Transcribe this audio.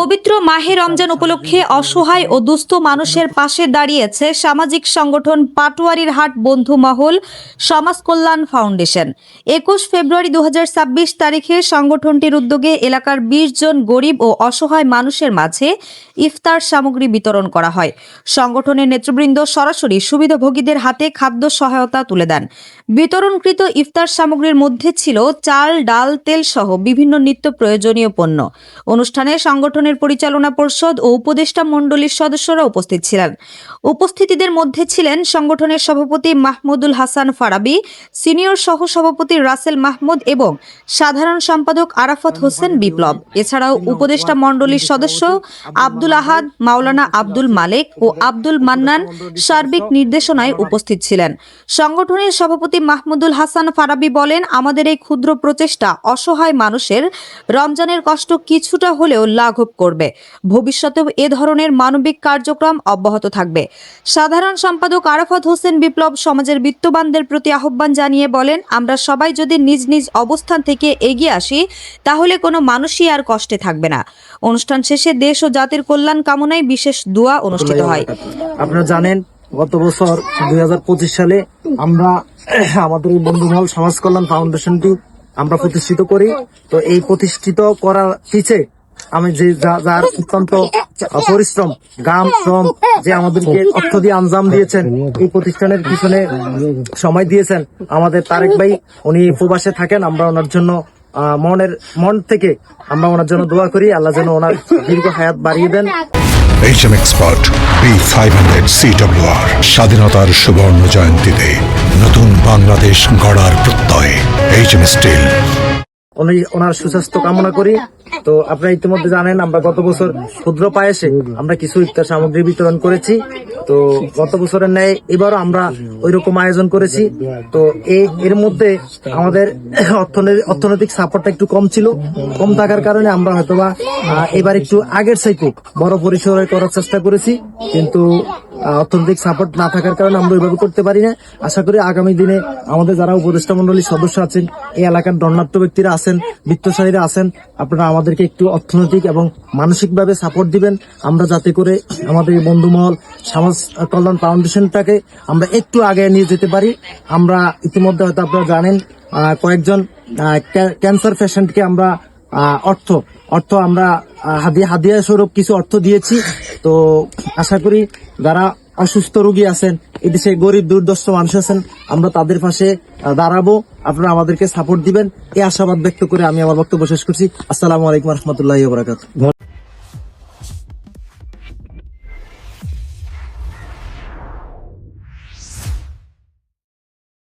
পবিত্র মাহে রমজান উপলক্ষে অসহায় ও দুস্থ মানুষের পাশে দাঁড়িয়েছে সামাজিক সংগঠন পাটোয়ারির হাট বন্ধু মহল সমাজ কল্যাণ ফাউন্ডেশন। একুশ ফেব্রুয়ারি দু তারিখে সংগঠনটির উদ্যোগে এলাকার বিশ জন গরিব ও অসহায় মানুষের মাঝে ইফতার সামগ্রী বিতরণ করা হয়। সংগঠনের নেতৃবৃন্দ সরাসরি সুবিধাভোগীদের হাতে খাদ্য সহায়তা তুলে দেন। বিতরণকৃত ইফতার সামগ্রীর মধ্যে ছিল চাল, ডাল তেল সহ বিভিন্ন নিত্য প্রয়োজনীয় পণ্য। অনুষ্ঠানে সংগঠনের পরিচালনা পর্ষদ ও উপদেষ্টা মণ্ডলীর সদস্যরা উপস্থিত ছিলেন। উপস্থিতিদের মধ্যে ছিলেন সংগঠনের সভাপতি মাহমুদুল হাসান ফারাবি, সিনিয়র সহ সভাপতি রাসেল মাহমুদ এবং সাধারণ সম্পাদক আরাফত হোসেন বিপ্লব। এছাড়াও উপদেষ্টা মণ্ডলীর সদস্য আব্দুল আহাদ, মাওলানা আব্দুল মালেক ও আব্দুল মান্নান সার্বিক নির্দেশনায় উপস্থিত ছিলেন। সংগঠনের সভাপতি মাহমুদুল হাসান ফারাবি বলেন, আমাদের এই ক্ষুদ্র প্রচেষ্টা অসহায় মানুষের রমজানের কষ্ট কিছুটা হলেও লাঘব করবে। ভবিষ্যতেও এ ধরনের মানবিক কার্যক্রম অব্যাহত থাকবে। সাধারণ সম্পাদক আরাফাত হোসেন বিপ্লব সমাজের বিত্তবানদের প্রতি আহ্বান জানিয়ে বলেন, আমরা সবাই যদি নিজ নিজ অবস্থান থেকে এগিয়ে আসি, তাহলে কোনো মানুষই আর কষ্টে থাকবে না। অনুষ্ঠান শেষে দেশ ও জাতির কল্যাণ কামনায় বিশেষ দোয়া অনুষ্ঠিত হয়। আপনারা জানেন, গত বছর দুই হাজার পঁচিশ সালে আমরা আমাদের এই বন্ধুমহল সমাজ কল্যাণ ফাউন্ডেশনটি আমরা প্রতিষ্ঠিত করি। তো এই প্রতিষ্ঠিত করার পিছে আমি যে যার অত্যন্ত পরিশ্রম, গাম, শ্রম যে আমাদেরকে অর্থ দিয়ে আঞ্জাম দিয়েছেন, এই প্রতিষ্ঠানের পিছনে সময় দিয়েছেন, আমাদের তারেক ভাই, উনি উপবাসে থাকেন, আমরা ওনার জন্য মনের, মন থেকে আমরা ওনার জন্য দোয়া করি, আল্লাহ যেন ওনার দীর্ঘ হায়াত বাড়িয়ে দেন। HM expert B five hundred CWR স্বাধীনতার সুবর্ণ জয়ন্তীতে নতুন বাংলাদেশ গড়ার প্রত্যয়। এইচএম স্টিল উনি ওনার সুস্বাস্থ্য কামনা করি। তো আপনারা ইতিমধ্যে জানেন, আমরা গত বছর ক্ষুদ্র পায়েসে আমরা কিছু ইফতার সামগ্রী বিতরণ করেছি। তো গত বছরের ন্যায় এবারও আমরা ওই রকম আয়োজন করেছি। তো এর মধ্যে আমাদের অর্থনৈতিক সাপোর্টটা একটু কম ছিল। কম থাকার কারণে আমরা হয়তোবা এবার একটু আগের চাইতে বড় পরিসরে করার চেষ্টা করেছি। কিন্তু অর্থনৈতিক সাপোর্ট না থাকার কারণে আমরা ওইভাবে করতে পারি না। আশা করি আগামী দিনে আমাদের যারা উপদেষ্টা মন্ডলীর সদস্য আছেন, এই এলাকার দণ্ডাঢ্য ব্যক্তিরা আছেন, বিত্তশালীরা আছেন, আপনারা আমাদেরকে একটু অর্থনৈতিক এবং মানসিকভাবে সাপোর্ট দিবেন। আমরা যাতে করে আমাদের বন্ধুমহল সমাজ কল্যাণ ফাউন্ডেশনটাকে আমরা একটু আগে নিয়ে যেতে পারি। আমরা ইতিমধ্যে হয়তো আপনারা জানেন কয়েকজন ক্যান্সার পেশেন্টকে আমরা অর্থ অর্থ আমরা হাদিয়া হাদিয়া স্বরূপ কিছু অর্থ দিয়েছি। তো আশা করি যারা অসুস্থ রোগী আছেন, এদেশে গরিব দুর্দস্ত মানুষ আছেন, আমরা তাদের পাশে দাঁড়াবো। আপনারা আমাদেরকে সাপোর্ট দিবেন। এই আশাবাদ ব্যক্ত করে আমি আমার বক্তব্য শেষ করছি। আসসালামু আলাইকুম রহমতুল্লাহ বরাকাত